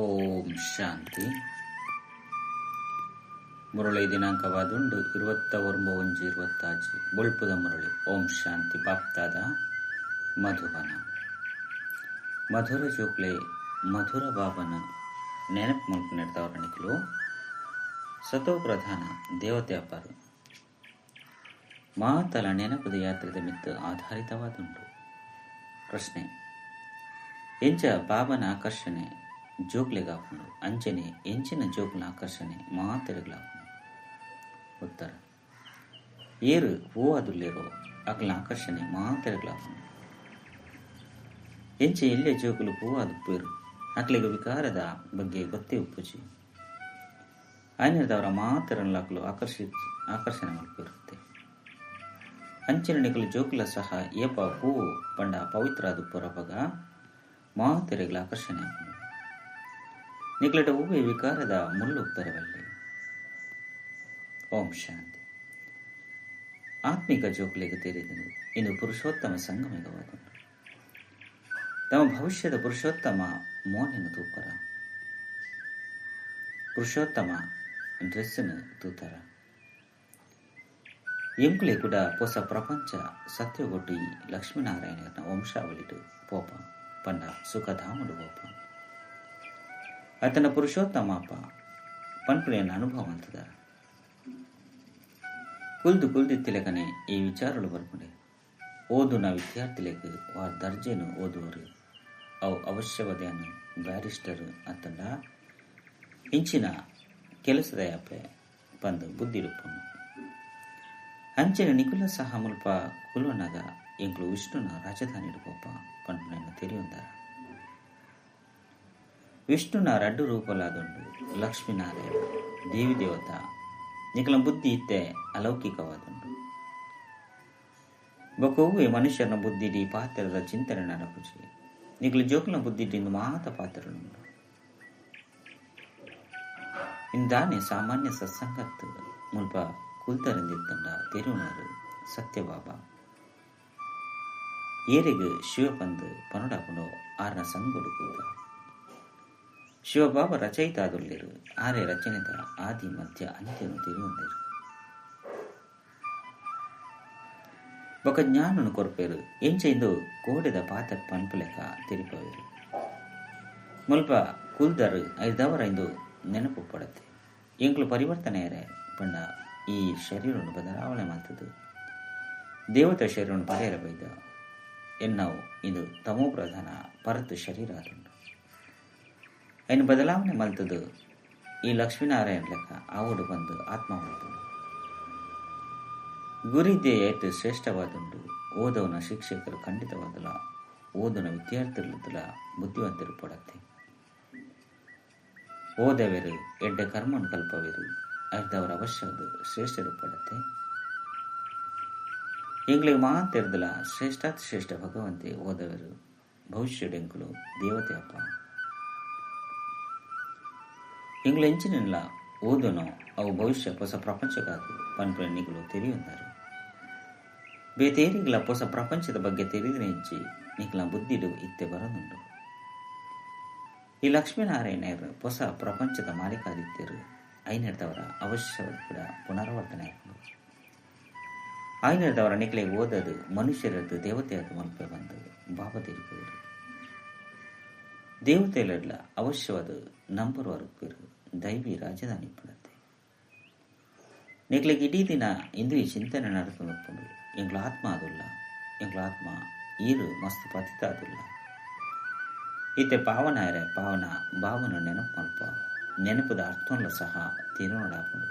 ಓಂ ಶಾಂತಿ. ಮುರಳಿ ದಿನಾಂಕವಾದುಂಡು ಇರುವತ್ತ ಒಂಬ ಒಂಜಿ ಇರುವತ್ತಾಜಿ. ಬೊಳ್ಪುದ ಮುರಳಿ. ಓಂ ಶಾಂತಿ. ಬಾಪ್ತಾದ ಮಧುಬನ ಮಧುರ ಜೋಕ್ಲೆ ಮಧುರ ಬಾಬನ ನೆನಪು ಮಲ್ಪನಿಡ್ದವರಣಿಕಲು ಸತೋ ಪ್ರಧಾನ ದೇವತೆ ಅಪ್ಪರು. ಮಾತಲ ನೆನಪದ ಯಾತ್ರೆದ ಮಿತ್ತು ಆಧಾರಿತವಾದುಂಡು ಪ್ರಶ್ನೆ. ಎಂಚ ಬಾಬನ ಆಕರ್ಷಣೆ ಜೋಕ್ಲೆಗಾಪುಂಡು ಅಂಚನೆ, ಎಂಚಿನ ಜೋಕ್ನ ಆಕರ್ಷಣೆ ಮಾತೆರೆಗ್ಲಾಪುಂಡು ಉತ್ತರ, ಏರು ಹೂವಾದುಲ್ಲೇರೋ ಅಕ್ಲ ಆಕರ್ಷಣೆ ಮಾತೆರೆಗ್ಲಾಪುಂಡು ಎಂಚೆ ಎಲ್ಲೆ ಜೋಕುಲು ಹೂವಾದುಪ್ಪೇರು ಅಕ್ಲೆಗ ವಿಕಾರದ ಬಗ್ಗೆ ಗೊತ್ತೇ ಉಪ್ಪುಜಿ ಆಯ್ನದವರ ಮಾತೆರನ್ಲಾಕಲು ಆಕರ್ಷಿ, ಆಕರ್ಷಣೆ ಮಾಡಿರುತ್ತೆ ಅಂಚಿನ ನಿಕಲು ಜೋಕುಲ ಸಹ ಏಪ ಹೂವು ಪಂಡ ಪವಿತ್ರಾದು ಪೊರಪಗ ಮಾತೆರೆಗ್ಲ ಆಕರ್ಷಣೆ ಆಪುಂಡು ಈ ವಿಕಾರದ ಮುಳ್ಳು ಪೆರವಲ್ಲಿ ಓಂ ಶಾಂತಿ. ಆತ್ಮಿಕ ಜೋಕ್ಲಿಗೆ ತೆರೆದನು. ಇಂದು ಪುರುಷೋತ್ತಮ ಸಂಗಮಿಗವಾದನು ತಮ್ಮ ಭವಿಷ್ಯದ ಪುರುಷೋತ್ತಮ ಮೋನಿನ ತೂಪರ ಪುರುಷೋತ್ತಮ ಡ್ರೆಸ್ಸಿನ ತೂತರ. ಎಂಕ್ಲೆ ಕೂಡ ಹೊಸ ಪ್ರಪಂಚ ಸತ್ಯಗೊಡ್ಡಿ ಲಕ್ಷ್ಮೀನಾರಾಯಣನ ವಂಶಾವಳಿಡು ಪೋಪ. ಪಂಡ ಸುಖಧಾಮಡು ಪೋಪ. ಆತನ ಪುರುಷೋತ್ತಮಪ್ಪ ಪನ್ಪುಳೆಯನ್ನು ಅನುಭವ ಅಂತದ ಕುಲ್ದು ತಿಲಕನೆ ಈ ವಿಚಾರಗಳು ಬರ್ಪುಂಡೆ ಓದುನ ವಿದ್ಯಾರ್ಥಿಲೆಗ್ ಆ ದರ್ಜೆನು ಓದುವರು. ಅವು ಅವಶ್ಯವದೆಯನ್ನು ಬ್ಯಾರಿಸ್ಟರ್ ಅಂತಂದ ಇಂಚಿನ ಕೆಲಸದ ಯಾಪೆ ಬಂದು ಬುದ್ಧಿರುಪನು ಅಂಚಿನ ನಿಕುಲ ಸಹ ಮುಲ್ಪ ಕುಲುವನಾಗ ಎಂಗ್ಳು ವಿಷ್ಣುನ ರಾಜಧಾನಿ ಪೋಪ ಪನ್ಪುಳೆಯನ್ನು ತೆರೆಯುಂದಾರ. ವಿಷ್ಣುನ ರಡ್ಡು రూపలాదుండు ಲಕ್ಷ್ಮೀನಾರಾಯಣ ದೇವಿ ದೇವತ ನಿಖಲ ಬುದ್ಧಿ ಇತ್ತೆ ಅಲೌಕಿಕವಾದುಂಡು ಬೊಕುವೆ ಮನುಷ್ಯನ ಬುದ್ಧಿಡಿ ಪಾತ್ರದ ಚಿಂತನೆ ನಡಪುಜಿ ನಿಕಲು ಜೋಕುಲ ಬುದ್ಧಿಡಿಂದು ಮಾತ ಪಾತ್ರನುಂಡು ಇಂದಾನೆ ಸಾಮಾನ್ಯ ಸತ್ಸಂಗತ್ತು ಮುಲ್ಪ ಕುಲ್ತರಿಂದಿತ್ತಂಡ ತಿರುನರು ಸತ್ಯಬಾಬಾ. ಏರಿಗ ಶಿವಪಂದು ಪನಡಾಪುಂಡು ಆರ್ನ ಸಂಗೊಡು ಶಿವಬಾಬಾ ರಚಯಿತಾದುಲ್ಲೇರು ಆರೆ ರಚನೆದ ಆದಿ ಮಧ್ಯ ಅಂತ್ಯನು ತಿರುವಂದಿರು ఒక జ్ఞానును కొరపేరు ఏం చేయిందో కోడెద పాత పన్పులేక తిరిపోయారు ಮುಲ್ಪ ಕುಲ್ದರ್ ಐದವರೈಂದು ನೆನಪು ಪಡತ್ತೆ ಎಂಕ್ಲು ಪರಿವರ್ತನೆಯರೆ ಪಂಡ ಈ ಶರೀರವನ್ನು ಬದಲಾವಣೆ ಮಾಡ್ತದ್ದು ದೇವತ ಶರೀರವನ್ನು ಪಡೆಯರ ಬೈದ ಎನ್ನವು ಇದು ತಮೋ ಪ್ರಧಾನ ಪರತು ಶರೀರ ಆದುಂಡು ఆయన ಬದಲಾವಣೆ ಮಲ್ತದು ಈ ಲಕ್ಷ್ಮೀನಾರಾಯಣ ಲೆಕ್ಕ ಆವುಡು ಬಂದು ಆತ್ಮ ಮಾಡ್ತದೆ ಗುರಿದ್ದೆ ಏತು ಶ್ರೇಷ್ಠವಾದುಂಡು ಓದವನ ಶಿಕ್ಷಕರು ಖಂಡಿತವಾದಲ ಓದನ ವಿದ್ಯಾರ್ಥಿಗಳ ಬುದ್ಧಿವಂತರು ಪಡತ್ತೆ ಓದವೆರು ಎಡ್ಡ ಕರ್ಮನು ಕಲ್ಪವೆರು ಅರ್ಧವರ ಅವಶ್ಯದ ಶ್ರೇಷ್ಠರು ಪಡತ್ತೆ ಎಂಗ್ಳಿಗೆ ಮಾತೆರ್ದಲ ಶ್ರೇಷ್ಠಾತ್ ಶ್ರೇಷ್ಠ ಭಗವಂತೆ ಓದವೆರು ಭವಿಷ್ಯಡೆಂಕುಲು ದೇವತೆ ಅಪ್ಪ ಎಂಚಿನಿಲ್ಲ ಓದನೋ, ಅವು ಭವಿಷ್ಯ ಹೊಸ ಪ್ರಪಂಚಕ್ಕಾಗಿ ಪನ್ಪಣಿಗಳು ತೆರೆಯುತ್ತಾರೆ ಬೇತೇರಿಗಳ ಹೊಸ ಪ್ರಪಂಚದ ಬಗ್ಗೆ ತೆರೆದಿನ ಹೆಜ್ಜೆ ನಿಕ್ಲ ಬುದ್ಧಿಡು ಇತ್ತೆ ಬರನುಂಡು ಈ ಲಕ್ಷ್ಮೀನಾರಾಯಣರು ಹೊಸ ಪ್ರಪಂಚದ ಮಾಲೀಕಾದಿತ್ಯರು ಐನಡದವರ ಅವಶ್ಯವಾದ ಕೂಡ ಪುನರಾವರ್ತನೆ ಆಯ್ತು ಐನಡದವರ ನಿಕ್ಲೆ ಓದದು ಮನುಷ್ಯರದ್ದು ದೇವತೆಯದ್ದು ಮಲ್ಪೆ ಬಂದು ಬಾಬಾ ತೀರ್ಪು ದೇವತೆಯಲ್ಲ ಅವಶ್ಯವಾದ ನಂಬರ್ ವರಪ್ಪೇರು ದೈವಿ ರಾಜಧಾನಿ ಪಡತ್ತೆ ನಿಕ್ಲಿಗೆ ಇಡೀ ದಿನ ಇಂದು ಈ ಚಿಂತನೆ ನಡೆದುಕೊಂಡು ಎಂಗ್ಲ ಆತ್ಮ ಅದುಲ್ಲ ಎಂಗ್ಲ ಆತ್ಮ ಈರು ಮಸ್ತ್ ಪತಿತ ಅದುಲ್ಲ. ಈತೆ ಪಾವನ ಇರೆ ಪಾವನ ಭಾವನ ನೆನಪು ಮಲ್ಪ, ನೆನಪದ ಅರ್ಥಂಲ ಸಹ ತಿರುನಡಾಪುಡು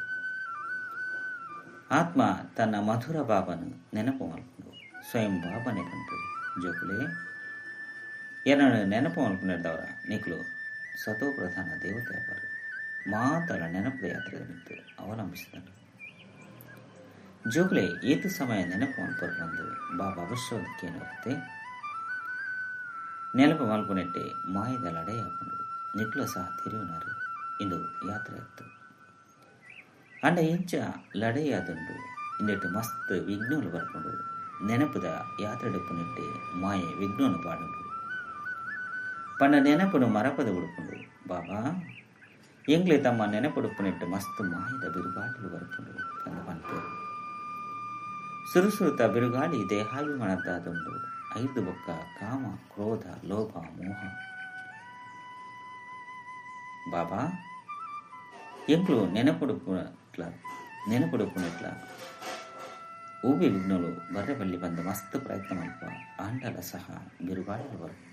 ಆತ್ಮ ತನ್ನ ಮಧುರ ಬಾಬನು ನೆನಪು ಮಲ್ಪುಡು, ಸ್ವಯಂ ಬಾಬನೆ ಕಂಡು ಜೋಕುಲೆ ಏನನ್ನು ನೆನಪು ಮಲ್ಪನಿರ್ದವರ ನಿಕ್ಲು. ಸತೋ ಪ್ರಧಾನ ದೇವತೆ ಅಪ್ಪರು ಮಾತಲ ನೆನಪದ ಯಾತ್ರೆಯ ನಿಂತು ಅವಲಂಬಿಸಿದನು. ಜೋಗ್ಲೆ, ಏತು ಸಮಯ ನೆನಪು ಮಲ್ಪರು ಬಂದು ಬಾಬಾ ಅವಶ್ಯವಾದಕ್ಕೆ ಏನಾಗುತ್ತೆ ನೆನಪು ಮಲ್ಪನೆಟ್ಟೆ ಮಾಯದ ಲಡೆಯಾಕೊಂಡು ನಿಟ್ಲು ಸಹ ತಿರುವನರು ಇಂದು ಯಾತ್ರೆ ಆಯ್ತು ಅಂಡ ಇಂಚ ಲಡೆಯಾದುಂಡು ಇಂದೆಟ್ಟು ಮಸ್ತ್ ವಿಘ್ನಗಳು ಬರ್ಕೊಂಡು ನೆನಪದ ಯಾತ್ರೆ ಡೆಪ್ಪುನಿಟ್ಟೆ ಮಾಯೆ ವಿಘ್ನವನ್ನು ಪಾಡುಂಡು ಪನ್ನ ನೆನಪುನು ಮರಪದ ಉಡುಪುಂಡು ಬಾಬಾ ಎಂಗ್ಲೆ ತಮ್ಮ ನೆನಪುಡುಪುನಿಟ್ಟು ಮಸ್ತ್ ಮಾಯದ ಬಿರುಗಾಳಿಲು ಬರುಪುಂಡು ಪಂದ ಪನ್ಪೇರು ಸುರುಸುರುತ ಬಿರುಗಾಳಿ ದೇಹಾಭಿಮಾನದ್ದಾದುಂಡು ಐದು ಬೊಕ್ಕ ಕಾಮ ಕ್ರೋಧ ಲೋಭ ಮೋಹ ಬಾಬಾ ಎಂಕ್ಲು ನೆನಪುಡುಪುನಟ್ಲ ನೆನಪುಡುಪುನಟ್ಲ ಊಬಿ ವಿಘ್ನಗಳು ಬರ್ರೆಬಲ್ಲಿ ಬಂದ ಮಸ್ತ್ ಪ್ರಯತ್ನ ಮಲ್ಪ ಆಂಡಲ ಸಹ ಬಿರುಗಾಳಿಲು ಬರುಪುಂಡು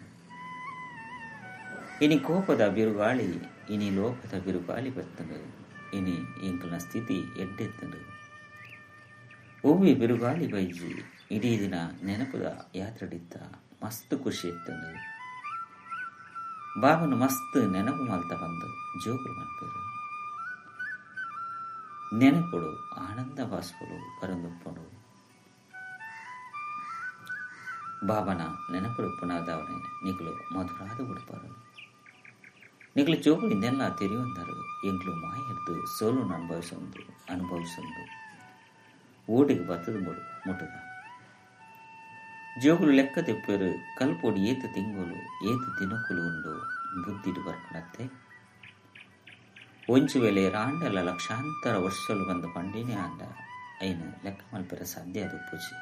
ಇನಿ ಕೋಪದ ಬಿರುಗಾಳಿ, ಇನಿ ಲೋಪದ ಬಿರುಗಾಳಿ ಬರ್ತಂಡು ಇನಿ ಎಂಕಲ್ನ ಸ್ಥಿತಿ ಎಡ್ಡೆತ್ತಂಡು ಹೂವಿ ಬಿರುಗಾಳಿ ಬೈಜಿ, ಇಡೀ ದಿನ ನೆನಪದ ಯಾತ್ರೆಡಿತ್ತ ಮಸ್ತ್ ಖುಷಿ ಇತ್ತಂಡು ಬಾಬನು ಮಸ್ತ್ ನೆನಪು ಮಲ್ತ ಬಂದು ಜೋಕುಲು ಮನ್ಪೇರು. ನೆನಪುಡು, ಆನಂದ ಬಾಸ್ಪುಡು ಪರಂದುಪ್ಪುಡು ಬಾಬನ ನೆನಪುಡು ಪುನಾದವನೇ ನಿಗಳು ಮಧುರಾದ ಉಡುಪಾರು. ನಿಗ್ಲು ಜೋಗುಳಿಂದೆಲ್ಲ ತಿರಿಯೊಂದರು ಎಂಗ್ಲು ಮಾಯರ್ದು ಸೋಲುನು అనుభవిస్తుంది ಅನುಭವಿಸೊಂದು ಓಡಿಗೆ ಬತ್ತದ ಮೂಡು, ಮುಟ್ಟದ. ಜೋಗುಲು ಲೆಕ್ಕ ತೆಪ್ಪರು ಕಲ್ಪೊಡಿ ಏತ ತಿಂಗೋಲು, ಏತ ದಿನಕುಲು ಉಂಡು ಬುದ್ಧಿಡು ಬರ್ಪಡತ್ತೆ ಒಂಚು ವೇಳೆ ರಾಂಡಲ ಲಕ್ಷಾಂತರ ವರ್ಷಲು ಬಂದು ಪಂಡಿನೇ ಆಂಡ ಐನ ಲೆಕ್ಕ ಮಲ್ಪರ ಸಾಧ್ಯ ಅದು ಪೂಜೆ.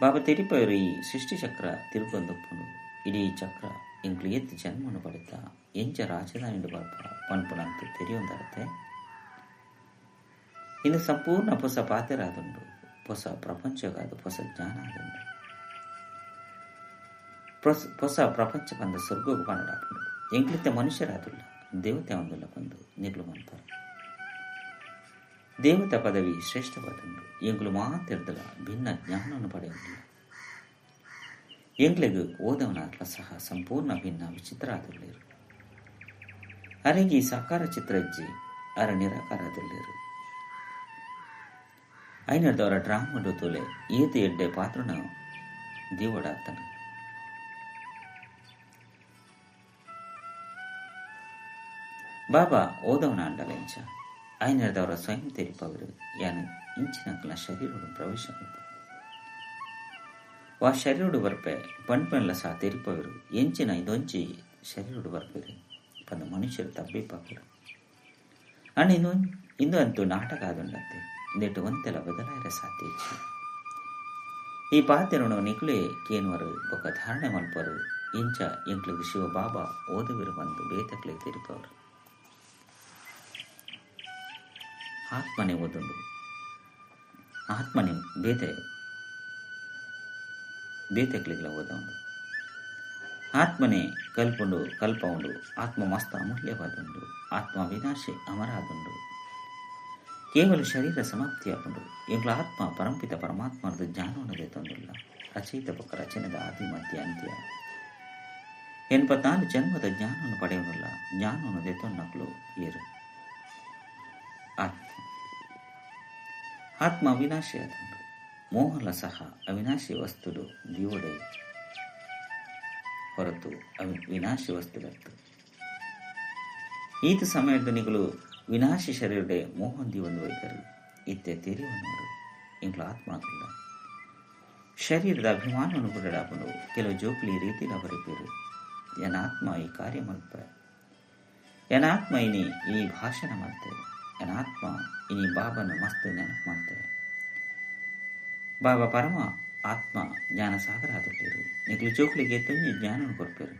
ಬಾಬಾ ತಿರುಪರು ಈ ಸೃಷ್ಟಿ ಚಕ್ರ ತಿರುಗೊಂದಪ್ಪನು, ಇಡೀ ಚಕ್ರ ಎಂಕ್ಲು ಎತ್ತಿ ಜನ್ಮನು ಪಡೆದ ಎಂಚ ರಾಜಧಾನಿ ಬರ್ಪ ಪನ್ಪುನಂತ ತೆರೆಯೊಂದರತೆ ಇನ್ನು ಸಂಪೂರ್ಣ ಹೊಸ ಪಾತೆರಾದುಂಡು ಹೊಸ ಪ್ರಪಂಚಗಾದ ಹೊಸ ಜ್ಞಾನ ಆದುಂಡು ಹೊಸ ಪ್ರಪಂಚ ಬಂದ ಸ್ವರ್ಗಕ್ಕೆ ಪನ್ನಡಾಪುಂಡು ಎಂಕ್ಲಿತ್ತ ಮನುಷ್ಯರಾದುಲ್ಲ ದೇವತೆ ಒಂದುಲ್ಲ ಬಂದು ನಿಗ್ಲು ಮನ್ಪರು ದೇವತಾ ಪದವಿ ಶ್ರೇಷ್ಠವಾದುಂಡು ಎಂಗ್ಲು ಮಾತಿರ್ದಲ ಭಿನ್ನ ಜ್ಞಾನವನ್ನು ಪಡೆಯುವುದಿಲ್ಲ ಎಂಗ್ಲಿಗೆ ಓದವನಾದ್ಲ ಸಹ ಸಂಪೂರ್ಣ ಭಿನ್ನ ವಿಚಿತ್ರ ಆದಲ್ಲಿರು ಅರೆಗಿ ಸಾಕಾರ ಚಿತ್ರಜ್ಜಿ ಅರ ನಿರಾಕಾರದಲ್ಲಿರು. ಐನರ್ದವರ ಡ್ರಾಮಡು ತೊಲೆ ಈತ ಎಡ್ಡೆ ಪಾತ್ರನ ದೇವಡಾತನ. ಬಾಬಾ ಓದವನ ಅಂಡಲೆಂಚ. ಐನರ್ದವರ ಸ್ವಯಂ ತೆರಿಪವರು ಯಾನ ಇಂಚಿನ ಶರೀರವನ್ನು ಪ್ರವೇಶ ಶರೀರಡು ಬರ್ಪೆ ಪಣ್ಪೆಲ್ಲ ಸಹ ತೆರಿಪವರು. ಎಂಚಿನ ಇದೊಂಚಿ ಶರೀರುಡು ಬರ್ಪೆರು. ಪಂದ ಮನುಷ್ಯರು ತಬ್ಬಿಪ್ಪರು. ಅಣ್ಣ ಇನ್ನು ಇಂದು ಅಂತೂ ನಾಟಕ ಆದುಂಡತ್ತೆ ಇಂದೆಟ್ಟು ಒಂತೆಲ ಬದಲಾಯಿರ ಸಾಧ್ಯ ಈ ಪಾತ್ರನು ನಿಕ್ಲೆ ಕೇನುವರು ಬೊಕ ಧಾರಣೆ ಮಲ್ಪರು. ಇಂಚ ಎಂಕ್ಲಿಗೆ ಶಿವ ಬಾಬಾ ಓದುವಿರು ಬಂದು ಬೇತಕ್ಲೆ ತಿರುಪವರು. ಆತ್ಮನೆ ಓದುಂಡು. ಆತ್ಮನೆ ಬೇತೆ ಬೇತೆಕ್ಲಿಗ್ಲ ಓದೌಂಡು ಆತ್ಮನೆ ಕಲ್ಪುಂಡು ಕಲ್ಪ ಉಂಡು ಆತ್ಮ ಮಸ್ತ ಅಮೂಲ್ಯವಾದುಂಡು ಆತ್ಮ ವಿನಾಶೆ ಅಮರಾದುಂಡು. ಕೇವಲ ಶರೀರ ಸಮಾಪ್ತಿಯಾಗುಂಡು ಎಂಗ್ಲ ಆತ್ಮ ಪರಂಪಿತ ಪರಮಾತ್ಮನದು ಜ್ಞಾನವನ್ನು ತಂದಿಲ್ಲ. ರಚಯಿತ ಪಕ್ಕ ರಚನೆದ ಆದಿ ಮಧ್ಯ ಅಂತ್ಯ. ಎನ್ಪತ್ತಾನು ಜನ್ಮದ ಜ್ಞಾನವನ್ನು ಪಡೆಯುವುದಿಲ್ಲ. ಜ್ಞಾನವನ್ನು ದೆತ್ತೊನ್ನಕ್ಲು ಏರು. ಆತ್ಮ. ಆತ್ಮ ಅವಿನಾಶಿ ಮೋಹಲ ಸಹ ಅವಿನಾಶಿ ವಸ್ತುಡು ದಿವೊಡೆ. ಹೊರತು ಅವಿ, ವಿನಾಶಿ ವಸ್ತುಡತ್ತು ಈತ ಸಮಯದ ನಿಗಳು ವಿನಾಶಿ ಶರೀರಡೆ ಮೋಹನ್ ಒಂದು ವೈದರು ಇತ್ತೆ ತೆರೆಯುವನವರು ಇಂಗ್ಲ ಆತ್ಮ ಶರೀರದ ಅಭಿಮಾನವನ್ನು ಬಿಡಡಾಪನು ಕೆಲವು ಜೋಕ್ಲಿ ರೀತಿ ಹೊರಪೇರು ಯನಾತ್ಮ ಈ ಕಾರ್ಯ ಮಲ್ಪ. ಎನಾತ್ಮ ಇನಿ ಈ ಭಾಷಣ ಮಾಡ್ತೇವೆ ಎನಾತ್ಮ ಇನಿ ಬಾಬನ ಮಸ್ತ್ ನೆನಪು ಮಾಡ್ತೆ. ಬಾಬಾ ಪರಮ ಆತ್ಮ ಜ್ಞಾನ ಸಾಗರ ಆದುಳ್ಳೇರು ನಿಗ್ಲು ಜೋಕ್ಲಿಗೆ ತುಂಬಿ ಜ್ಞಾನವನ್ನು ಕೊಡ್ಪೇರು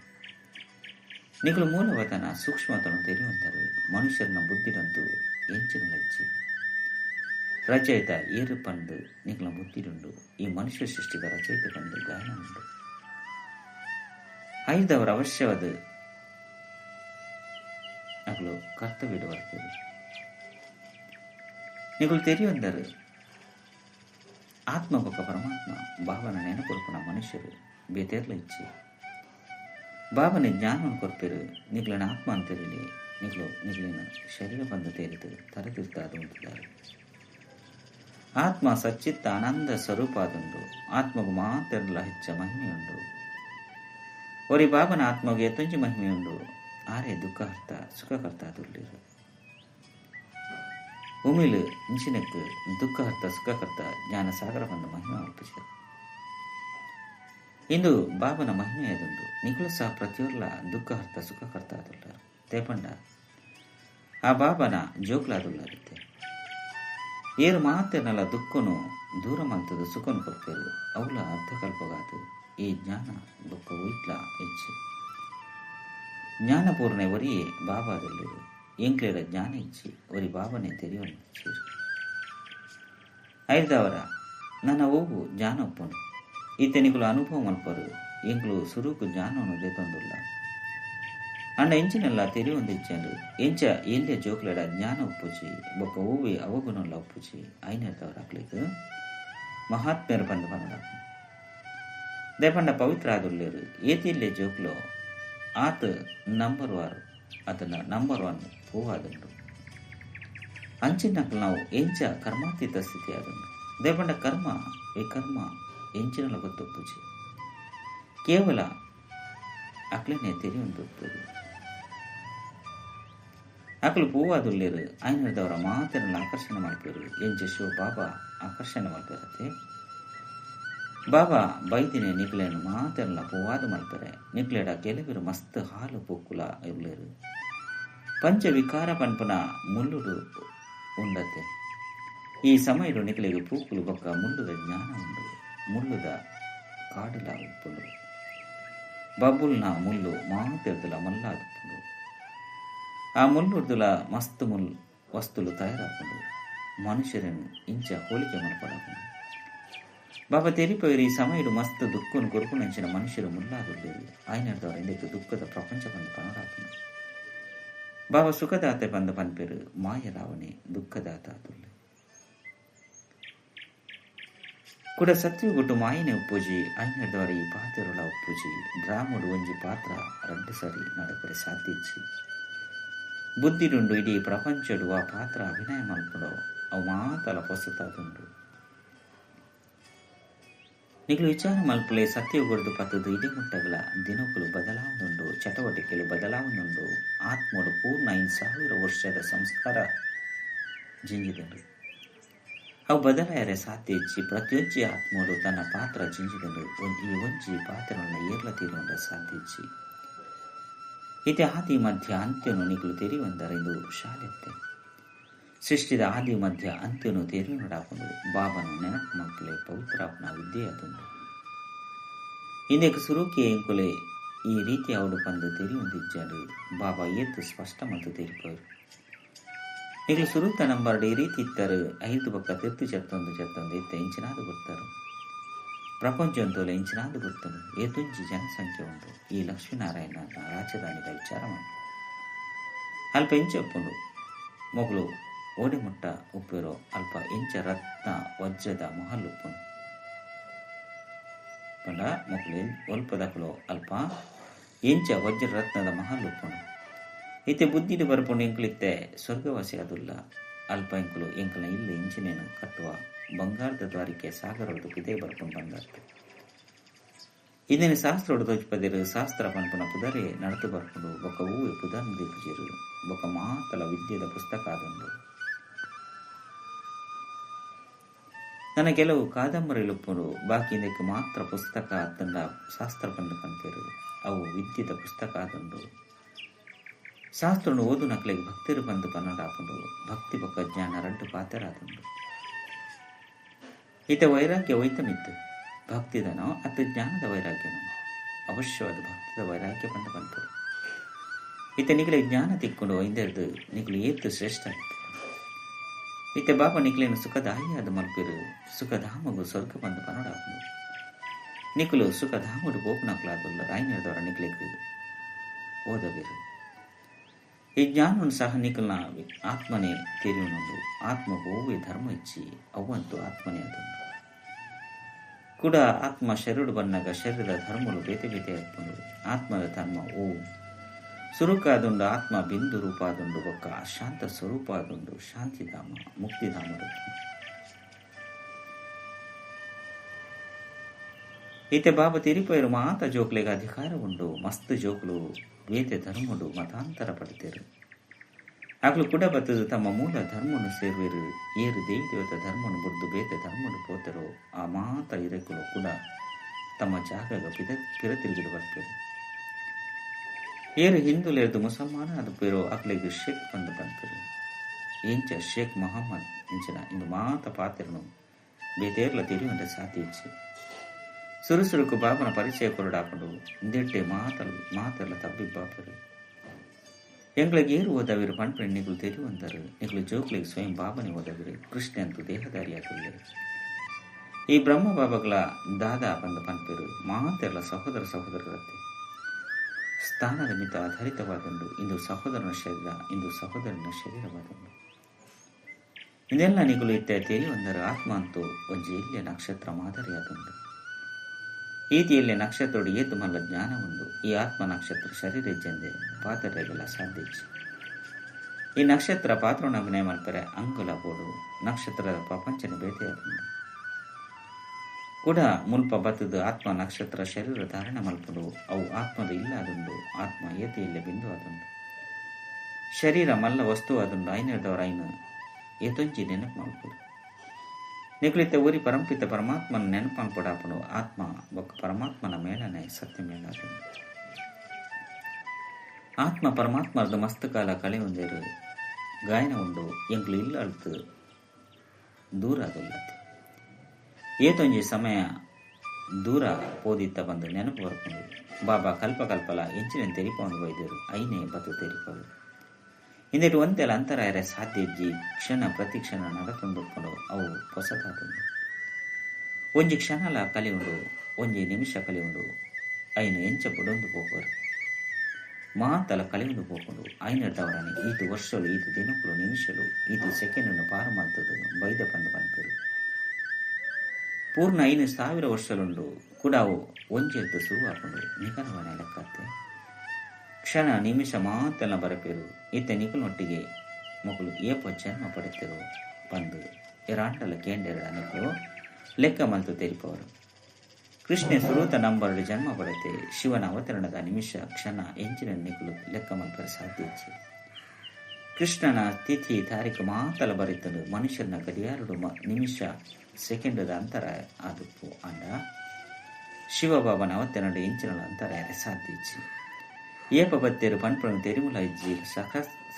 ನಿಗಳು ಮೂಲವತನ ಸೂಕ್ಷ್ಮತನ ತೆರೆಯುವಂತರು ಮನುಷ್ಯರನ್ನ ಬುದ್ಧಿರಂತೂ ಎಂಚಿನ ಲಜ್ಜಿ. ರಚಯಿತ ಏರು ಪಂಡು ನಿಗಳ ಬುದ್ಧಿರುಂಡು ಈ ಮನುಷ್ಯ ಸೃಷ್ಟಿದ ರಚಯಿತ ಪಂಡು ಗಾಯನ ಉಂಡು ಐದವರ ಅವಶ್ಯವಾದ ನಗಳು ಕರ್ತವ್ಯಡು ಬರ್ತೇವೆ ನಿಗಳು ತೆರೆಯೊಂದರು ಆತ್ಮ ಬೊಕ್ಕ ಪರಮಾತ್ಮ ಬಾಬನ కోరుకున్న ಮನುಷ್ಯರು, ಬೇತೇರ್ಲ ಇಚ್ಚಿ ಬಾಬನ ಜ್ಞಾನವನ್ನು ಕೊರ್ಪೇರು, ನಿಗ್ಲನ ಆತ್ಮ ಅಂತಿರಲಿ ನಿಗ್ಲು, ನಿಗ್ಲಿನ ಶರೀರ ಬಂದು ತೇರಿತು ತರತಿರ್ತಾದು ಅಂತಿದ್ದಾರೆ ಆತ್ಮ ಸಚ್ಚಿತ್ತ ಆನಂದ ಸ್ವರೂಪ ಅದೊಂದು ಆತ್ಮಗು ಮಾತೆರ್ಲ ಹೆಚ್ಚ ಮಹಿಮೆಯುಂಡು ಒರಿ ಬಾಬನ ಆತ್ಮಗೆ ತುಂಜಿ ಮಹಿಮೆಯುಂಡು ಆರೇ ದುಃಖಹರ್ತ ಸುಖಕರ್ತ ಆದುಳ್ಳಿರು ಉಮಿಲು ಇಂಚಿನಕ್ಕೆ ಸುಖ ಕರ್ತ ಜ್ಞಾನ ಸಾಗರ ಬಂದ ಮಹಿಮೆ ಅರ್ಪಿಸಿದರು ಇಂದು ಬಾಬನ ಮಹಿಮೆ ಅದುಂಡು ನಿಖಲು ಸಹ ಪ್ರತಿಯೊರ್ಲ ಸುಖ ಕರ್ತ ಆದುಳ್ಳಾರು ತೇಪಂಡ ಆ ಬಾಬನ ಜೋಕ್ಲಾದುಳ್ಳಾರಿತ್ತೆ ಏರು ಮಾತೆನಲ ದುಃಖನು ದೂರ ಮಂತದ ಸುಖನು ಕೊರ್ಪೇರು ಅವಳ ಅರ್ಧಕಲ್ಪಗಾದು. ಈ ಜ್ಞಾನ ದುಃಖ ಉಯ್ಟ್ಲ ಹೆಚ್ಚು. ಜ್ಞಾನಪೂರ್ಣೆ ಬಾಬಾದಲ್ಲಿರು ಎಂಕ್ಲೇರ ಜ್ಞಾನ ಇಚ್ಚಿ ಒರಿ ಬಾಬನೆ ತೆರೆಯುವಂಚಿ ಐದವರ ನನ್ನ ಓವು ಜ್ಞಾನ ಒಪ್ಪುಂಡು ಈತನಿಗಳು ಅನುಭವ ಮಲ್ಪರು ಎಂಕ್ಲು ಸುರುಕು ಜ್ಞಾನವನ್ನು ಜೊತೊಂದುಲ್ಲ ಅಂಡ ಎಂಚಿನೆಲ್ಲ ತೆರೆಯೊಂದಿಚ್ಚಂಡು ಎಂಚ ಎಲ್ಲೆ ಜೋಕ್ಲೆಡ ಜ್ಞಾನ ಉಪ್ಪುಚಿ ಬೊಕ್ಕ ಓವಿ ಅವಗುಣಲ್ಲ ಉಪ್ಪುಚಿ ಐನರ್ದವರ ಆಗ್ಲಿಕ್ಕೆ ಮಹಾತ್ಮ್ಯರ ಬಂದು ಬಂದ ದೇಪಂಡ ಪವಿತ್ರ ಆದುಲ್ಲೇರು ಏತಿಲ್ಲೇ ಜೋಕ್ಲು ಆತ ನಂಬರ್ ವಾರು ಅದನ್ನ ನಂಬರ್ ಒನ್ ಹೂವಾದಂಡು ಅಂಚಿನಕ್ಲು ನಾವು ಎಂಚ ಕರ್ಮಾತೀತ ಸ್ಥಿತಿ ಆದಂಡು ದೇವಂಡ ಕರ್ಮ ವಿಕರ್ಮ ಗೊತ್ತು ಪೂಜೆ ಕೇವಲ ಅಕ್ಲನೇ ತೆರೆಯೊಂದು ಅಕಲು ಪೂವಾದುಲ್ಲೇರು ಆಯ್ನದವರ ಮಾತನ್ನು ಆಕರ್ಷಣೆ ಮಾಡ್ತೀರಿ ಎಂಚ ಶಿವ ಬಾಬಾ ಆಕರ್ಷಣೆ ಮಾಡ್ಪೇರತ್ತೆ ಬಾಬಾ ಬೈದಿನೇ ನಿಕ್ಲೇನು ಮಾತೆಲ್ಲ ಪೋವಾದ ಮಲ್ಪರೆ ನಿಕ್ಲೇಡ ಕೆಲವಿರು ಮಸ್ತ್ ಹಾಲು ಪೊಕ್ಕುಲ ಇರ್ಲೇರು ಪಂಚ ವಿಕಾರ ಪನ್ಪನ ಮುಲ್ಲುಡು ಉಂಡತೆ ಈ ಸಮಯಡು ನಿಕ್ಲೆಗೆ ಪೂಕುಲು ಬೊಕ್ಕ ಮುಳ್ಳುದ ಜ್ಞಾನ ಉಂಡು. ಮುಳ್ಳುದ ಕಾಡಲ ಉಪ್ಪುಲು ಬಬುಲ್ನ ಮುಳ್ಳು ಮಾತೆರ್ದುಲ ಮಲ್ಲಾದುಪ್ಪುಲು ಆ ಮುಳ್ಳುಡ್ದುಲ ಮಸ್ತ್ ಮುಲ್ ವಸ್ತುಲು ತಯಾರಾಪುಂಡು. ಮನುಷ್ಯರನ್ನು ಇಂಚ ಹೋಲಿಕೆ ಮಲ್ಪಡಪುಂಡು ಬಾಬಾ ತೆರಿಪೋಯಿರು ಈ ಸಮಯಡು ಮಸ್ತ್ ದುಃಖನು ಕೊರುಕುನಂಚಿನ ಮನುಷ್ಯರು ಮುಲ್ಲಾದುಲ್ಲೇರು ಆಯ್ನರ್ದವರ ಇಂದಕ್ಕೆ ದುಃಖದ ಪ್ರಪಂಚ ಬಂದು ಪನರಾಪುನು ಬಾಬಾ ಸುಖದಾತೆ ಬಂದ ಪನ್ಪೇರು ಮಾಯರಾವಣೆ ದುಃಖದಾತ ಆದುಲ್ಲೆ ಕೂಡ ಸತ್ಯಗುಟ್ಟು ಮಾಯನೆ ಉಪ್ಪುಜಿ ಐನರ್ದವರ ಈ ಪಾತ್ರಗಳ ಉಪ್ಪುಜಿ ಡ್ರಾಮುಡು ಒಂಜಿ ಪಾತ್ರ ರಡ್ಡು ಸರಿ ನಡಪರೆ ಸಾಧಿಸಿ ಬುದ್ಧಿಡುಂಡು ಇಡೀ ಪ್ರಪಂಚಡು ಆ ಪಾತ್ರ ಅಭಿನಯ ಮಲ್ಪಡೋ ಅವು ಮಾತಲ ಪೊಸತಾದುಂಡು ನಿಗಳು ವಿಚಾರ ಮಲ್ಪಲೆ ಸತ್ಯಗುಡ್ದು ಪತ್ತದು ಇದೇ ಮುಟ್ಟಗಳ ದಿನಗಳು ಬದಲಾವಣೆಂಡು ಚಟುವಟಿಕೆಗಳು ಬದಲಾವಣೆಂಡು, ಆತ್ಮಡು ಪೂರ್ಣ ಐದು ಸಾವಿರ ವರ್ಷದ ಸಂಸ್ಕಾರ ಜಿಂಜಿದರು ಅವು ಬದಲಾಯರೆ ಸಾಧ್ಯ ಹೆಚ್ಚಿ ಪ್ರತಿಯೊಂಜಿ ಆತ್ಮಡು ತನ್ನ ಪಾತ್ರ ಜಿಂಜಿದರು ಈ ಒಂಜಿ ಪಾತ್ರವನ್ನು ಏರ್ಲ ತೀರುವಂಡ ಸಾಧ್ಯ ಹೆಚ್ಚಿ. ಇತಿ ಆದಿ ಮಧ್ಯ ಅಂತ್ಯನು ನಿಗಳು ತೆರೆಯುವಂದರೆಂದು ಶಾಲೆತ್ತೆ. ಸೃಷ್ಟಿದ ಆದಿ ಮಧ್ಯ ಅಂತ್ಯನು ತೆರೆಯುವಡಾಪುಂಡು ಬಾಬನು ನೆನಪು ಮಕ್ಕಳೆ ಪವಿತ್ರಾಪನ ವಿದ್ಯೆ ಅದುಂಡು ಇಂದಕ್ಕೆ ಸುರುಕಿ ಎಂಕುಲೆ ಈ ರೀತಿ ಅವಡು ಬಂದು ತೆರೆಯುವಂದಿಜ್ಜರು ಬಾಬಾ ಎದ್ದು ಸ್ಪಷ್ಟ ಮತ್ತು ತೆರಿಪರು ಈಗಲೂ ಸುರುತ ನಂಬರ್ಡ್ ಈ ರೀತಿ ಇತ್ತರು, ಐದು ಪಕ್ಕ ತಿರ್ತು ಚೆತ್ತೊಂದು ಚೆತ್ತೊಂದು ಎತ್ತ ಇಂಚಿನಾದು ಗೊತ್ತರು ಪ್ರಪಂಚಂತೋಲೆ ಇಂಚಿನಾದು ಗೊತ್ತನು ಏತುಂಜಿ ಜನಸಂಖ್ಯೆ ಉಂಟು. ಈ ಲಕ್ಷ್ಮೀನಾರಾಯಣ ರಾಜಧಾನಿದ ವಿಚಾರ ಮಾಡಿ. ಅಲ್ಪ ಇಂಚಪ್ಪುಂಡು ಮೊಗಲು ಓಡಿಮುಟ್ಟ ಉಪ್ಪಿರೋ ಅಲ್ಪ ಇಂಚ ರತ್ನ ವಜ್ರದ ಮಹಾ ಉಪ್ಪುಂಡು ಪಂಡ ಮೊಗಲು ದಾಖಲು ಅಲ್ಪ ಇಂಚ ವಜ್ರ ರತ್ನದ ಮಹಲ್ ಉಪ್ಪುಂಡು ಇತ್ತೆ ಬುದ್ಧಿ ಬರ್ಪುಂಡು ಇಂಕ್ಲಿತ್ತೆ ಸ್ವರ್ಗವಾಸಿ ಅದುಲ್ಲ. ಅಲ್ಪ ಎಂಕುಲು ಎಂಕಲ ಇಲ್ಲಿ ಇಂಚಿನೇನು ಕಟ್ಟುವ ಬಂಗಾರದ ದ್ವಾರಿಕೆ ಸಾಗರ ಇದೇ ಬರ್ಪುಂಡು ಬಂದರ್ತು ಇಂದಿನ ಶಾಸ್ತ್ರ ದೋಜ್ಪದಿರು ಶಾಸ್ತ್ರ ಪನ್ಪುನ ಪುದರೆ ನಡತು ಬರ್ಪುಂಡು ಬೊಕ್ಕ ಹೂವೆ ಪುದರ್ನ ದೀಪುಜಿರು ಬೊಕ್ಕ ಮಾತಲ ವಿದ್ಯೆದ ಪುಸ್ತಕ ಆದುಂಡು ನನ್ನ ಕೆಲವು ಕಾದಂಬರಿಲುಪ್ಪರು ಬಾಕಿ ಇದಕ್ಕೆ ಮಾತ್ರ ಪುಸ್ತಕ ತಂದ ಶಾಸ್ತ್ರ ಬಂದು ಕಂತೇರು. ಅವು ವಿದ್ಯೆದ ಪುಸ್ತಕ ಆದಂಡು ಶಾಸ್ತ್ರನು ಓದು ನಕಲಿಗೆ ಭಕ್ತಿರು ಬಂದು ಪನ್ನಡಾಪುಂಡು ಭಕ್ತಿ ಬೊಕ್ಕ ಜ್ಞಾನ ರಡ್ಡು ಪಾತೆರಾದುಂಡು ಈತ ವೈರಾಗ್ಯ ಒಯ್ತಮಿತ್ತು ಭಕ್ತಿದನೋ ಅತ್ತ ಜ್ಞಾನದ ವೈರಾಗ್ಯನೋ? ಅವಶ್ಯವಾದ ಭಕ್ತಿದ ವೈರಾಗ್ಯ ಬಂದು ಬಂತು. ಈತ ನಿಗಲೆ ಜ್ಞಾನ ತಿಕ್ಕೊಂಡು ಒಯ್ದೆರ್ದು ನಿಗಲು ಏತು ಶ್ರೇಷ್ಠ ಆಯ್ತು. ಈತ ಬಾಬಾ ನಿಕ್ಲೇನು ಸುಖದಾಯಿಯಾದ ಮಲ್ಪಿರು ಸುಖಧಾಮಗು ಸ್ವರ್ಗ ಬಂದು ಪನೋಡಾಪುಂಡು ನಿಕುಲು ಸುಖಧಾಮುಡು ಗೋಪುನಕ್ಲಾದುಲ್ಲ ರಾಯ್ನದವರ ನಿಕ್ಲೆಗ್ ಓದಬೇರು. ಈ ಜ್ಞಾನವನ್ನು ಸಹ ನಿಖಲ್ನ ಆತ್ಮನೇ ತೆರೆಯುವುದು ಆತ್ಮ ಓವೇ ಧರ್ಮ ಇಚ್ಚಿ ಅವಂತೂ ಆತ್ಮನೇ ಅದು ಕೂಡ ಆತ್ಮ ಶರೀರ ಬನ್ನಾಗ ಶರೀರದ ಧರ್ಮಗಳು ಬೇತೆ ಬೇತೆ ಆತ್ಮದ ಧರ್ಮ ಓ. ಸುರುಕಾದುಂಡು ಆತ್ಮ, ಬಿಂದು ರೂಪಾದುಂಡು ಬೊಕ್ಕ ಶಾಂತ ಸ್ವರೂಪಾದುಂಡು ಶಾಂತಿಧಾಮ, ಮುಕ್ತಿಧಾಮ. ಈತೆ ಬಾಬಾ ತಿರಿಪೈರು ಮಾತ ಜೋಕ್ಲೆಗೆ ಅಧಿಕಾರ ಉಂಡು, ಮಸ್ತ್ ಜೋಕ್ಲು ಬೇತೆ ಧರ್ಮಡು ಮತಾಂತರ ಪಡ್ತೇರು. ಆಗ್ಲು ಕೂಡ ಬತ್ತದು ತಮ್ಮ ಮೂಲ ಧರ್ಮನು ಸೇರುವೆರು, ಏರು ದೇವಿ ದೇವತ ಧರ್ಮನು ಬುಡ್ದು ಬೇತೆ ಧರ್ಮನು ಪೋತರು, ಆ ಮಾತ ಇರಕುಲು ಕೂಡ ತಮ್ಮ ಜಾಗ ಪಿರ ಪಿರತಿರುಗಿಡು ಬರ್ಪೇರು ಏರು ಹಿಂದುಲೆರ್ದು ಮುಸಲ್ಮಾನ ಬೇರೋ ಅಕ್ಲೆಗ್ ಶೇಖ್ ಬಂದು ಬಂದಿರು ಇಂಚ ಶೇಖ್ ಮೊಹಮ್ಮದ್ ಇಂಚಿನ ಇಂದು ಮಾತ ಪಾತ್ರನು ಬೇತೇರ್ಲ ತಿರುವಂತ ಸಾಧಿಸಿ ಸುರುಸುರುಕು ಬಾಬನ ಪರಿಚಯ ಕೊರಡಾಕೊಂಡು ಇಂದೆಟ್ಟೆ ಮಾತಲ್ ತಬ್ಬಿ ಬಾಪರು. ಎಂಗಳಿಗೆ ಏರು ಓದವಿರು ಪಣ್ಪೆಣ್ ನಿಗಳು ತೆರಿಯುವಂದರು ನಿಗಳು ಜೋಕ್ಲಿಗೆ ಸ್ವಯಂ ಬಾಬನೆ ಓದವಿರು ಕೃಷ್ಣ ಅಂತೂ ದೇಹದಾರಿಯಾಗಲಿ ಈ ಬ್ರಹ್ಮ ಬಾಬಗಳ ದಾದಾ ಬಂದ ಪಂಪಿರು ಮಾತೆಲ್ಲ ಸಹೋದರ ಸಹೋದರರತ್ತೆ. ಸ್ಥಾನದ ಮಿತ ಆಧಾರಿತವಾದಂದು, ಇಂದು ಸಹೋದರನ ಶರೀರ, ಇಂದು ಸಹೋದರನ ಶರೀರವಾದೊಂದು. ಇದೆಲ್ಲ ಇತ್ಯಾದಿಯಲ್ಲಿ ಒಂದರ ಆತ್ಮ ಅಂತೂ ಒಂಜಿ ಇಲ್ಲಿಯ ನಕ್ಷತ್ರ ಮಾದರಿಯಾದಂದು. ಈತಿಯಲ್ಲಿ ನಕ್ಷತ್ರೋಡು ಏತು ಮಲ್ಲ ಜ್ಞಾನ ಉಂಡು ಈ ಆತ್ಮ ನಕ್ಷತ್ರ ಶರೀರ ಜಂದೆ ಪಾತ್ರಗಳ ಸಾಧ್ಯ ಈ ನಕ್ಷತ್ರ ಪಾತ್ರನ ಅಭಿನಯ ಮಾಡ್ತಾರೆ ಅಂಗುಲ ಬೋಡು ನಕ್ಷತ್ರದ ಪ್ರಪಂಚನ ಬೇಟೆಯಾದುಂಡು ಕೂಡ ಮುಲ್ಪ ಬತ್ತದ ಆತ್ಮ ನಕ್ಷತ್ರ ಶರೀರ ಧಾರಣ ಮಲ್ಪಡು ಅವು ಆತ್ಮದ ಇಲ್ಲ ಅದೊಂದು ಆತ್ಮ ಇಲ್ಲ ಬಿಂದು ಅದೊಂದು. ಶರೀರ ಮಲ್ಲ ವಸ್ತು ಅದೊಂದು ಐನರ್ದವರ ಐನು ಏತೊಂಜಿ ನೆನಪು ಮಲ್ಪಡು ನಿಕಲಿತ ಊರಿ ಪರಂಪಿತ ಪರಮಾತ್ಮನ ನೆನಪು ಮಲ್ಪಡಾಪಡು ಆತ್ಮ ಒಕ್ಕ ಪರಮಾತ್ಮನ ಮೇಲನೆ ಸತ್ಯ ಮೇಲಾದು ಆತ್ಮ ಪರಮಾತ್ಮರದ ಮಸ್ತಕಾಲ ಕಳೆ ಹೊಂದಿರು, ಗಾಯನ ಉಂಡು ಎಂಕ್ಲು ಇಲ್ಲ ಅಳ್ತು ದೂರ ಅದುಲ್ಲತ್ತೆ ಏತೊಂಜಿ ಸಮಯ ದೂರ ಪೋದಿತ್ತ ಬಂದು ನೆನಪು ಬರ್ಕೊಂಡು ಬಾಬಾ, ಕಲ್ಪ ಕಲ್ಪಲ ಎಂಚಿನ ತೆರಿಪವನು ಬೈದರು ಐನೇ ಬತ್ತು ತೆರಿಪವು ಇಂದಿಟ್ಟು ಒಂದೆಲ್ಲ ಅಂತರಾಯರ ಸಾಧ್ಯ ಇಜ್ಜಿ ಕ್ಷಣ ಪ್ರತಿ ಕ್ಷಣ ನಡತೊಂದುಕೊಂಡು ಅವು ಹೊಸದಾದವು ಒಂಜಿ ಕ್ಷಣಲ ಕಲಿ ಉಂಡು ಒಂಜಿ ನಿಮಿಷ ಕಲಿ ಉಂಡು ಐನು ಎಂಚ ಬುಡೊಂದು ಪೋಪರು. ಮಾತಲ ಕಲಿಯುಂಡು ಪೋಕೊಂಡು ಐನರ್ದವರನೆ ಈತು ವರ್ಷಲು ಈತು ದಿನಗಳು ನಿಮಿಷಲು ಈತು ಸೆಕೆಂಡನ್ನು ಪಾರು ಮಾಡ್ತದನ್ನು ಬೈದ ಬಂದು ಬಂತರು ಪೂರ್ಣ ಐದು ಸಾವಿರ ವರ್ಷಲುಂಡು ಕೂಡ ಅವು ಒಂಜೆದ್ದು ಶುರುವಾಕೊಂಡು ನಿಖರವಾದ ಲೆಕ್ಕತ್ತೆ. ಕ್ಷಣ ನಿಮಿಷ ಮಾತೆಲ್ಲ ಬರಪೇರು. ಇತ್ತ ನಿಖಲೊಟ್ಟಿಗೆ ಮಕ್ಕಳು ಏಪ ಜನ್ಮ ಪಡೆತಿರು ಬಂದು ಎರಾಂಟಲ ಕೇಂದ್ರ ನಿಖಲು ಲೆಕ್ಕ ಮಲ್ತು ತೆರಿಪವರು ಕೃಷ್ಣ ಸುರೂತ ನಂಬರಡು ಜನ್ಮ ಪಡೆತೆ ಶಿವನ ಅವತರಣದ ನಿಮಿಷ ಕ್ಷಣ ಎಂಜಿನ ನಿಖಲು ಲೆಕ್ಕ ಮಲ್ಪರ ಸಾಧ್ಯ ಕೃಷ್ಣನ ತಿಥಿ ತಾರೀಕು ಮಾತಲ ಬರೀತಲು ಮನುಷ್ಯನ ಗಡಿಯಾರಡು ನಿಮಿಷ ಸೆಕೆಂಡದ ಅಂತರ ಆದುಪ್ಪು ಅಂಡ ಶಿವಬಾಬನ ಅವತ್ತೆರಡು ಇಂಚಿನ ಅಂತರ ಸಾಧ್ಯ ಏಪ ಬತ್ತೇರು ಪನ್ಪುಳನು ತೆರಿಮುಲ ಇಜ್ಜಿ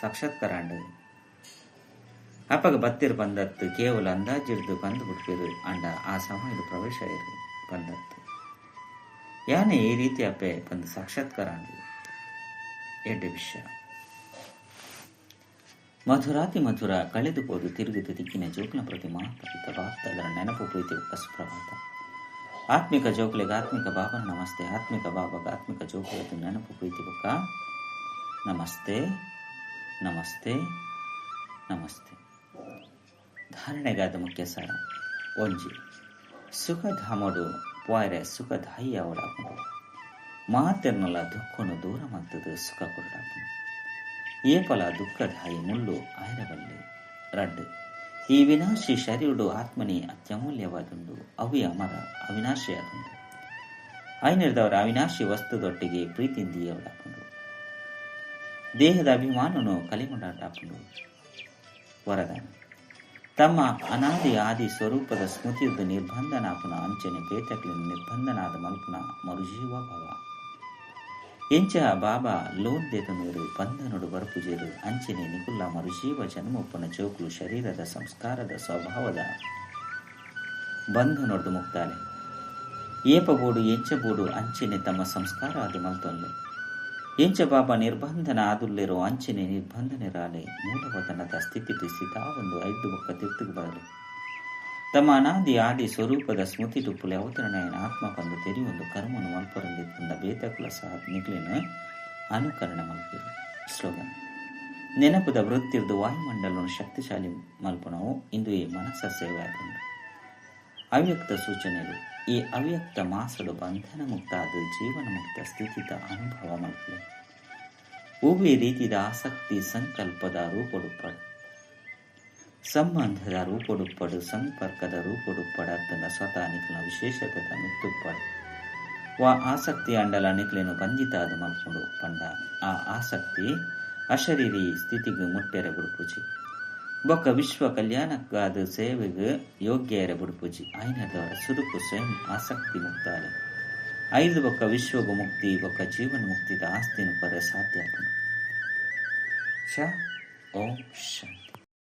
ಸಾಕ್ಷಾತ್ಕಾರಾಂಡು. ಅಪಗ ಬತ್ತೇರು ಬಂದತ್ತು, ಕೇವಲ ಅಂದಾಜಿರ್ದು ಬಂದು ಬಿಟ್ಟಿರು ಅಂಡ. ಆ ಸಮಯದ ಪ್ರವೇಶ ಇರು ಬಂದತ್ತು. ಯಾನೆ ಈ ರೀತಿ ಅಪ್ಪೆ ಬಂದು ಸಾಕ್ಷಾತ್ಕಾರಾಂಡು. ಎಡ್ಡೆ ವಿಷಯ ಮಧುರಾತಿ ಮಧುರ ಕಳೆದುಕೊಂಡು ತಿರುಗಿದ ದಿಕ್ಕಿನ ಜೋಕ್ಲ ಪ್ರತಿ ಮಾತ್ರ ಭಾರತ ಅದರ ನೆನಪು ಪ್ರೀತಿ ಕಸುಪ್ರಭಾತ ಆತ್ಮಿಕ ಜೋಕ್ಲಿಗೆ ಆತ್ಮಿಕ ಬಾಬನ ನಮಸ್ತೆ. ಆತ್ಮಿಕ ಬಾಬಾಗ ಆತ್ಮಿಕ ಜೋಕ್ಲಿಗೆ ನೆನಪು ಪ್ರೀತಿ ಬೊಕ್ಕ. ನಮಸ್ತೆ ನಮಸ್ತೆ ನಮಸ್ತೆ. ಧಾರಣೆಗಾದ ಮುಖ್ಯ ಸಾರ. ಒಂಜಿ. ಸುಖಧಾಮಡು ಪೋಯರೆ ಸುಖದಾಯಿ ಅವಡಾಪುಂಡು ಮಾತೆರ್ನಲ್ಲ ದುಃಖನು ದೂರ ಮಾಡ್ತದೆ ಸುಖ ಏಪಲ ದುಃಖದಾಯಿ ಮುಳ್ಳು ಆಯ್ರಬಲ್ಲೆ ರಡ್ ಈ ವಿನಾಶಿ ಶರೀರುಡು ಆತ್ಮನಿ ಅತ್ಯಮೂಲ್ಯವಾದುಂಡು. ಅವಿ ಅಮರ ಅವಿನಾಶಿಯಾದುಂಡು. ಐನಿರ್ದವರ ಅವಿನಾಶಿ ವಸ್ತುದೊಟ್ಟಿಗೆ ಪ್ರೀತಿಯಿಂದಿಯವಡಾಪುಂಡು ದೇಹದ ಅಭಿಮಾನನು ಕಲಿಗೊಂಡಾಪುಂಡು ವರದಾನ. ತಮ್ಮ ಅನಾದಿ ಆದಿ ಸ್ವರೂಪದ ಸ್ಮೃತಿಯುದ್ದ ನಿರ್ಬಂಧನಾಪುನ ಅಂಚನೆ ಬೇತಕ್ಲಿನ ನಿರ್ಬಂಧನಾದ ಮಲ್ಪುನ ಮರುಜೀವ ಭವ ಎಂಚ ಬಾಬಾ ಲೋನ್ ದೇತನೂರು ಬಂಧನುಡು ಬರಪುಜೇರು ಅಂಚನೆ ನಿಕುಲ್ಲ ಮರುಜೀವ ಜನ್ಮೊಪ್ಪನ ಜೋಕುಲು ಶರೀರದ ಸಂಸ್ಕಾರದ ಸ್ವಭಾವದ ಬಂಧನೊಡ್ದು ಮುಕ್ತಾಲೆ. ಏಪಬೋಡು, ಎಂಚಬೋಡು ಅಂಚನೆ ತಮ್ಮ ಸಂಸ್ಕಾರ ಅದು ಮಲ್ತೊಲ್ಲೆ. ಎಂಚ ಬಾಬಾ ನಿರ್ಬಂಧನ ಆದುಲ್ಲಿರೋ ಅಂಚನೆ ನಿರ್ಬಂಧನಿರಾಲೆ ಮೂಲವತನದ ಸ್ಥಿತಿ ಸ್ಥಿತಾ ಒಂದು ಐದು ಬೊಕ್ಕ ತಿರ್ತಿಗೆ ಬರಲು. ತಮ್ಮ ಅನಾದಿ ಆದಿ ಸ್ವರೂಪದ ಸ್ಮೃತಿ ಟುಪ್ಪುಲೆ ಅವತರಣೆಯ ಆತ್ಮ ಕಂದು ತೆರಿಯೊಂದು ಕರ್ಮನು ಮಲ್ಪರಲ್ಲಿ ತಂದ ಬೇತಕುಲ ಸಹ ನಿಗ್ಲಿನ ಅನುಕರಣ ಮಲ್ಪಿರು. ಸ್ಲೋಗನ್ ನೆನಪದ ವೃತ್ತಿರ್ದು ವಾಯುಮಂಡಲವನ್ನು ಶಕ್ತಿಶಾಲಿ ಮಲ್ಪನವು ಇಂದು ಈ ಮನಸ್ಸ ಸೇವೆ ಅವ್ಯಕ್ತ ಸೂಚನೆಗಳು ಈ ಅವ್ಯಕ್ತ ಮಾಸಡು ಬಂಧನ ಮುಕ್ತ ಅದು ಜೀವನ ಮುಕ್ತ ಸ್ಥಿತಿತ ಅನುಭವ ಮಲ್ಪಿದೆ ಉಭಯ ರೀತಿಯ ಆಸಕ್ತಿ ಸಂಕಲ್ಪದ ಸಂಬಂಧದ ರೂಪಡುಪ್ಪಡು, ಸಂಪರ್ಕದ ರೂಪಡುಪ್ಪಡ ತನ್ನ ಸ್ವತಃ ನಿಖಲ ವಿಶೇಷತೆದ ಮಿತ್ತುಪ್ಪಡು. ವಾ ಆಸಕ್ತಿ ಅಂಡಲ ನಿಖಲೇನು ಬಂಧಿತಾದ ಮಲ್ಕೊಂಡು ಪಂಡ ಆ ಆಸಕ್ತಿ ಅಶರೀರಿ ಸ್ಥಿತಿಗೆ ಮುಟ್ಟೆರೆ ಬುಡುಪುಜಿ. ಬೊಕ್ಕ ವಿಶ್ವ ಕಲ್ಯಾಣಕ್ಕಾದ ಸೇವೆಗೆ ಯೋಗ್ಯ ಎರೆ ಬುಡುಪುಜಿ. ಐನದವರ ಸುರುಕು ಸ್ವಯಂ ಆಸಕ್ತಿ ಮುಕ್ತಾಲೆ. ಐದು ಬೊಕ್ಕ ವಿಶ್ವಗು ಮುಕ್ತಿ, ಬೊಕ್ಕ ಜೀವನ ಮುಕ್ತಿದ ಆಸ್ತಿನ ಪರ ಸಾಧ್ಯ ಓಂ ಶಾಂತಿ